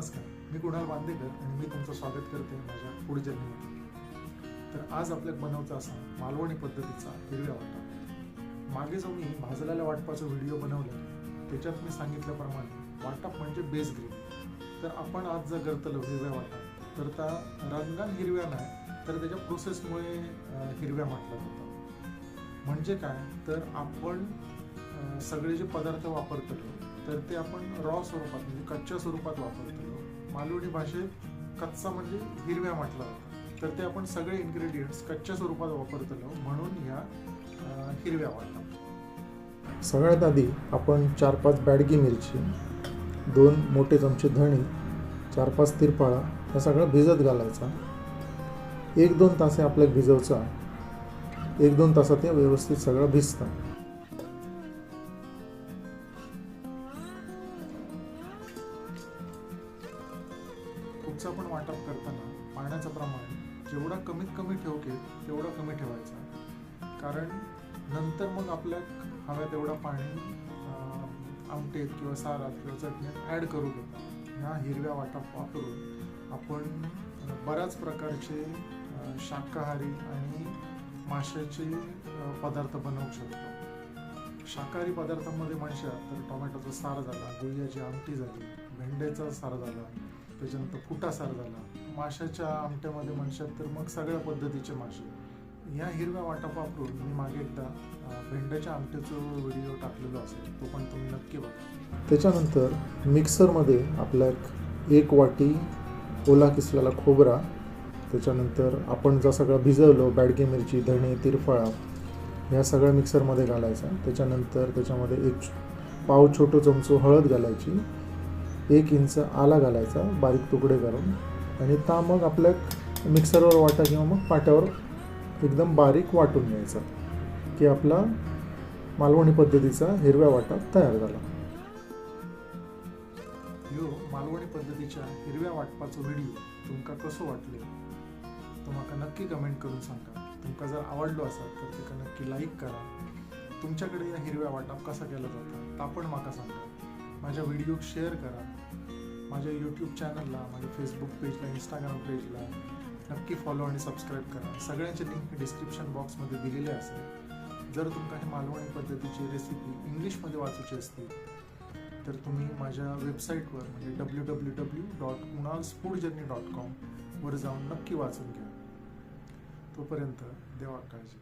नमस्कार. मी कुणाल बांदेकर आणि मी तुमचं स्वागत करते माझ्या फूड जर्नीमध्ये तर आज आपल्याला बनवचा असा मालवणी पद्धतीचा हिरव्या वाटा. मागे जो मी भाजलेल्या वाटपाचा व्हिडिओ बनवला. त्याच्यात मी सांगितल्याप्रमाणे वाटप म्हणजे बेस ग्रेव्ही तर आपण आज जर करतलो हिरव्या वाटा तर त्या रंगान हिरव्या नाही तर त्याच्या प्रोसेसमुळे हिरव्या म्हटलं जातं. म्हणजे काय? तर आपण सगळे जे पदार्थ वापरतो तर ते आपण रॉ स्वरूपात म्हणजे कच्च्या स्वरूपात वापरतो. मालवणी भाषेत कच्चा म्हणजे हिरव्या म्हटलं जातं. तर ते आपण सगळे इन्ग्रेडियंट्स कच्च्या स्वरूपात वापरतो म्हणून ह्या हिरव्या वाटतात सगळ्यात आधी आपण चार पाच बॅडगी मिरची दोन मोठे चमचे धणे चार पाच तिरपाळा हा सगळं भिजत घालायचा. एक दोन तास आपल्याला भिजवचा एक दोन तासात ते व्यवस्थित सगळं भिजतं. कुठचं पण वाटप करताना पाण्याचं प्रमाण जेवढा कमीत कमी ठेवके तेवढा कमी ठेवायचा कारण नंतर मग आपल्या हव्या तेवढं पाणी आमटेत किंवा सारात किंवा चटणीत ॲड करू घेतात ह्या हिरव्या वाटप वापरून आपण बऱ्याच प्रकारचे शाकाहारी आणि माशाचे पदार्थ बनवू शकतो. शाकाहारी पदार्थांमध्ये म्हणशात तर टोमॅटोचा सार झाला गुळ्याची आमटी झाली भेंड्याचा सार झाला त्याच्यानंतर फुटासार झाला. माशाच्या आमट्यामध्ये म्हणशात तर मग सगळ्या पद्धतीचे मासे. ह्या हिरव्या वाटप वापरून मी मागे एकदा भेंड्याच्या आमटीचं व्हिडिओ टाकलेला असेल तो पण तुम्ही नक्की बघा. त्याच्यानंतर मिक्सरमध्ये आपल्या एक वाटी ओला किसलेला खोबरा त्याच्यानंतर आपण जर सगळं भिजवलो बॅडगी मिरची धणे तिरफळा ह्या सगळ्या मिक्सरमध्ये घालायचा. त्याच्यानंतर त्याच्यामध्ये एक पाव छोटो चमचो हळद घालायची. एक इंच आला घालायचा बारीक तुकडे करून. आणि ता मग आपल्या मिक्सरवर वाटा किंवा मग पाट्यावर एकदम बारीक वाटून घ्यायचा की आपला मालवणी पद्धतीचा हिरव्या वाटा तयार झाला. ह्यो मालवणी पद्धतीच्या हिरव्या वाटपाचो व्हिडिओ तुमका कसो वाटले? तो म्हाका नक्की कमेंट करून सांगा. तुमका जर आवडलो असाल तर तेका नक्की लाईक करा. तुमच्याकडे या हिरव्या वाटप कसा केला जाता ता पण म्हाका सांगा. माझ्या व्हिडिओ शेअर करा. माझ्या यूट्यूब चॅनलला माझ्या फेसबुक पेजला इंस्टाग्राम पेजला नक्की फॉलो आणि सबस्क्राईब करा. सगळ्यांचे लिंक डिस्क्रिप्शन बॉक्समध्ये दिलेले असेल. जर तुमका हे मालवणी पद्धतीची रेसिपी इंग्लिशमध्ये वाचूची असतील तर तुम्ही माझ्या वेबसाईटवर म्हणजे W W W dot Kunal's food journey dot कॉमवर जाऊन नक्की वाचून घ्या. तोपर्यंत देवा काळजी.